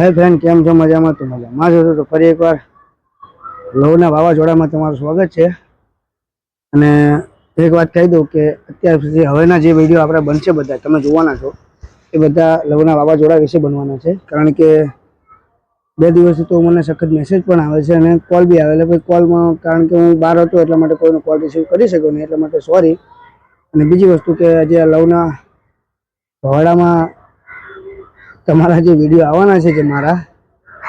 હાય friend કેમ છો? મજામાં? તો મજામાં જ તો ફરી એકવાર લવના વાવાઝોડામાં તમારું સ્વાગત છે. અને એક વાત કહી દઉં કે અત્યાર સુધી હવેના જે વીડિયો આપણે બનશે બધા, તમે જોવાના છો, એ બધા લવના વાવાઝોડા વિશે બનવાના છે. કારણ કે બે દિવસથી તો મને સખત મેસેજ પણ આવે છે અને કોલ બી આવે એટલે કોલમાં કારણ કે હું બહાર હતો, એટલા માટે કોઈનો કોલ રિસીવ કરી શક્યો નહીં, એટલા માટે સોરી અને બીજી વસ્તુ કે આજે લવના ભવાડામાં તમારા જે વીડિયો આવવાના છે જે મારા,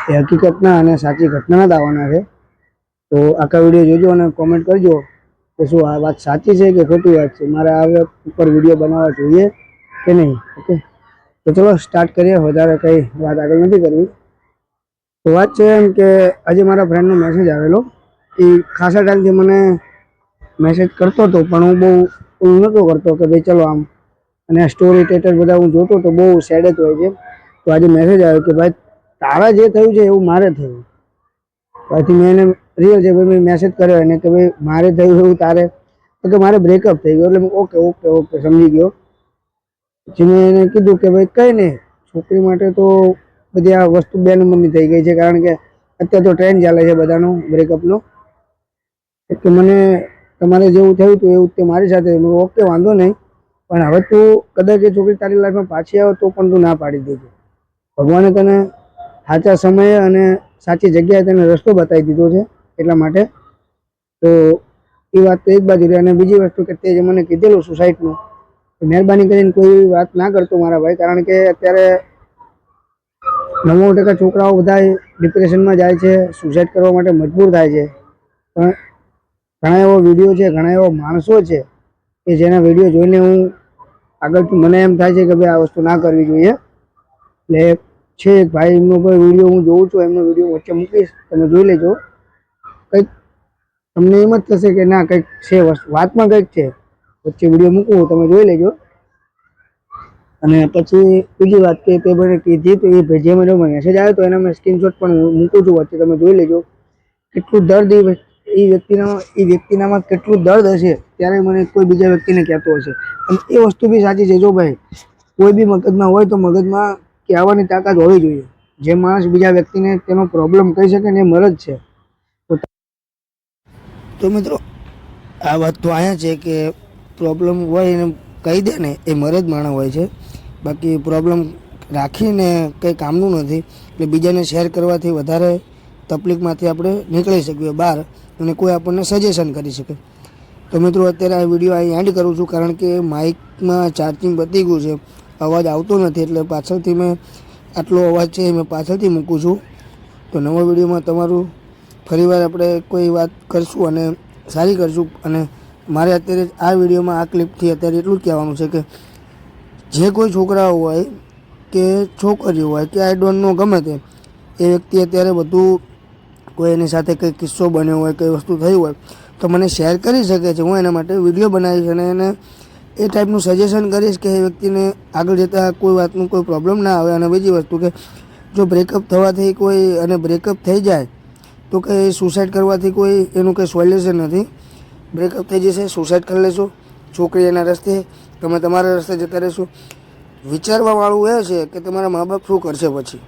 એ હકીકતના અને સાચી ઘટનાના જ આવવાના છે. તો આખા વીડિયો જોજો અને કોમેન્ટ કરજો કે શું આ વાત સાચી છે કે ખોટી વાત છે. મારે આ ઉપર વીડિયો બનાવવા જોઈએ કે નહીં ઓકે તો ચલો સ્ટાર્ટ કરીએ. વધારે કંઈ વાત આગળ નથી કરવી. તો વાત છે એમ કે આજે મારા ફ્રેન્ડનો મેસેજ આવેલો. એ ખાસા ટાઈમથી મને મેસેજ કરતો હતો, પણ હું બહુ, હું નહોતો કરતો કે ભાઈ ચલો આમ. અને સ્ટોરી ટેટર બધા હું જોતો તો બહુ સેડ જ હોય છે. તો આજે મેસેજ આવ્યો કે ભાઈ, તારા જે થયું છે એવું મારે થયું. પછી મેં એને રિયલ છે, ભાઈ, મેં મેસેજ કર્યો એને કે ભાઈ, મારે થયું એવું તારે. તો કે મારે બ્રેકઅપ થઈ ગયો, એટલે ઓકે ઓકે ઓકે, સમજી ગયો. પછી મેં એને કીધું કે ભાઈ, કંઈ નહીં છોકરી માટે તો બધી આ વસ્તુ બે નંબરની થઈ ગઈ છે, કારણ કે અત્યારે તો ટ્રેન્ડ ચાલે છે બધાનો બ્રેકઅપનો કે મને તમારે જેવું થયું હતું એવું તે મારી સાથે ઓકે, વાંધો નહીં પણ હવે તું કદાચ એ છોકરી તારી લાઈફમાં પાછી આવે તો પણ તું ના પાડી દેજો. ભગવાને તને સાચા સમયે અને સાચી જગ્યાએ તને રસ્તો બતાવી દીધો છે એટલા માટે. તો એ વાત તો એક બાજુ રહી અને બીજી વસ્તુ કે તે જે મને કીધેલું સુસાઇડનું તો મહેરબાની કરીને કોઈ વાત ના કરતો મારા ભાઈ, કારણ કે અત્યારે નવ્વાણું ટકા છોકરાઓ બધા ડિપ્રેશનમાં જાય છે સુસાઇડ કરવા માટે મજબૂર થાય છે. પણ ઘણા એવો વીડિયો છે, ઘણા એવા માણસો છે કે જેના વીડિયો જોઈને હું આગળથી મને એમ થાય છે કે ભાઈ આ વસ્તુ ના કરવી જોઈએ. એટલે છે એક ભાઈ, એમનો કોઈ વીડિયો હું જોઉં છું, એમનો વીડિયો વચ્ચે મૂકીશ, તમે જોઈ લેજો. કંઈક તમને એમ જ થશે કે ના, કંઈક છે વાતમાં કંઈક છે. વચ્ચે વીડિયો મૂકવું તમે જોઈ લેજો. અને પછી બીજી વાત કે તે મને કીધી તો એ ભેજે મને મેસેજ આવ્યો તો એના મેં સ્ક્રીનશોટ પણ મૂકું છું વચ્ચે, તમે જોઈ લેજો. કેટલું દર્દ એ વ્યક્તિના, એ વ્યક્તિનામાં કેટલું દર્દ હશે, ત્યારે મને કોઈ બીજા વ્યક્તિને કહેતો હશે. અને એ વસ્તુ બી સાચી છે, જો ભાઈ, કોઈ બી મગજમાં હોય તો મગજમાં કહેવાની તાકાત હોવી જોઈએ. જે માણસ બીજા વ્યક્તિને તેનો પ્રોબ્લેમ કહી શકે ને એ મરજ છે. તો- મિત્રો, આ વાત તો અહીંયા છે કે પ્રોબ્લેમ હોય એને કહી દે ને, એ મરજ માણસ હોય છે. બાકી પ્રોબ્લેમ રાખીને કંઈ કામનું નથી. એટલે બીજાને શેર કરવાથી વધારે તકલીફમાંથી આપણે નીકળી શકીએ બહાર અને કોઈ આપણને સજેશન કરી શકે. તો મિત્રો, અત્યારે આ વીડિયો અહીં એન્ડ કરું છું કારણ કે માઇકમાં ચાર્જિંગ બતી ગયું છે. અવાજ આવતો નથી એટલે પાછળથી મેં આટલો અવાજ છે એ મેં પાછળથી મૂકું છું. તો નવા વિડીયોમાં તમારું ફરીવાર આપણે કોઈ વાત કરશું અને સારી કરશું અને મારે અત્યારે આ વિડીયોમાં આ ક્લિપથી અત્યારે એટલું જ કહેવાનું છે કે જે કોઈ છોકરાઓ હોય કે છોકરીઓ હોય કે આઈ ડોન્ટ નો ગમે તે, એ વ્યક્તિ અત્યારે બધું કોઈ એની સાથે કંઈ કિસ્સો બન્યો હોય, કંઈ વસ્તુ થઈ હોય તો મને શેર કરી શકે છે. હું એના માટે વીડિયો બનાવીશ અને એને એ ટાઈપનું સજેશન કરીશ કે એ વ્યક્તિને આગળ જતાં કોઈ વાતનું કોઈ પ્રોબ્લેમ ના આવે. અને બીજી વસ્તુ કે જો બ્રેકઅપ થવાથી કોઈ અને બ્રેકઅપ થઈ જાય, તો કે સુસાઇડ કરવાથી કોઈ એનું કંઈ સોલ્યુશન નથી. બ્રેકઅપ થઈ જશે સુસાઇડ કરી લેશો. છોકરી એના રસ્તે, તમે તમારા રસ્તે જતા રહેશો. વિચારવાવાળું એ છે કે તમારા મા બાપ શું કરશે પછી?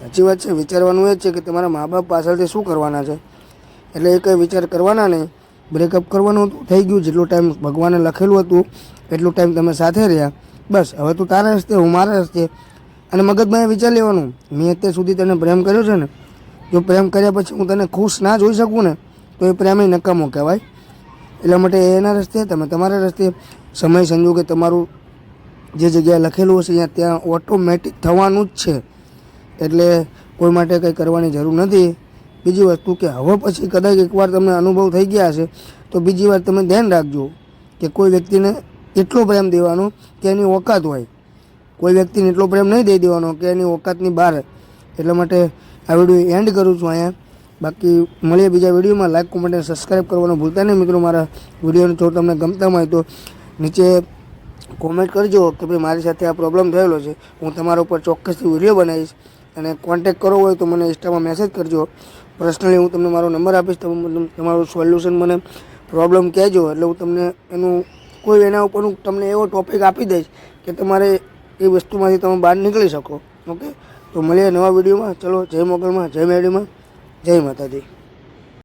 સાચી વાત છે. વિચારવાનું એ છે કે તમારા મા બાપ પાછળથી શું કરવાના છે? એટલે એ કંઈ વિચાર કરવાના નહીં. બ્રેકઅપ કરવાનું હતું થઈ ગયું, જેટલો ટાઈમ ભગવાને લખેલું હતું, એટલો ટાઈમ તમે સાથે રહ્યા. બસ, હવે તું તારા રસ્તે હું મારા રસ્તે અને મગજમાં એ વિચાર લેવાનું, મેં અત્યાર સુધી તને પ્રેમ કર્યો છે ને, જો પ્રેમ કર્યા પછી હું તને ખુશ ના જોઈ શકું ને, તો એ પ્રેમ નકામો કહેવાય. એટલા માટે એના રસ્તે, તમે તમારા રસ્તે, સમય સંજોગે તમારું જે જગ્યાએ લખેલું હશે ત્યાં ત્યાં ઓટોમેટિક થવાનું જ છે. એટલે કોઈ માટે કંઈ કરવાની જરૂર નથી. બીજી વસ્તુ કે હવે પછી કદાચ એકવાર તમને અનુભવ થઈ ગયા હશે, તો બીજી વાર તમે ધ્યાન રાખજો કે કોઈ વ્યક્તિને એટલો પ્રેમ દેવાનો કે એની ઓકાત હોય. કોઈ વ્યક્તિને એટલો પ્રેમ નહીં દઈ દેવાનો કે એની ઓકાતની બહાર એટલા માટે આ વીડિયો એન્ડ કરું છું અહીંયા. બાકી મળીએ બીજા વિડીયોમાં. લાઈક કોમેન્ટ અને સબસ્ક્રાઈબ કરવાનું ભૂલતા નહીં મિત્રો મારા વિડીયોને. જો તમને ગમતા હોય તો નીચે કોમેન્ટ કરજો કે ભાઈ મારી સાથે આ પ્રોબ્લેમ થયેલો છે. હું તમારા ઉપર ચોક્કસથી વીડિયો બનાવીશ અને કોન્ટેક કરવો હોય તો મને ઇન્સ્ટામાં મેસેજ કરજો. પર્સનલી હું તમને મારો નંબર આપીશ, તમે મને તમારું સોલ્યુશન મને પ્રોબ્લેમ કહેજો. એટલે હું તમને એનું કોઈ એના ઉપર હું તમને એવો ટોપિક આપી દઈશ કે તમારે એ વસ્તુમાંથી તમે બહાર નીકળી શકો. ઓકે તો મળીએ નવા વિડીયોમાં. ચલો, જય મોગલમાં, જય મેડીમાં જય માતાજી.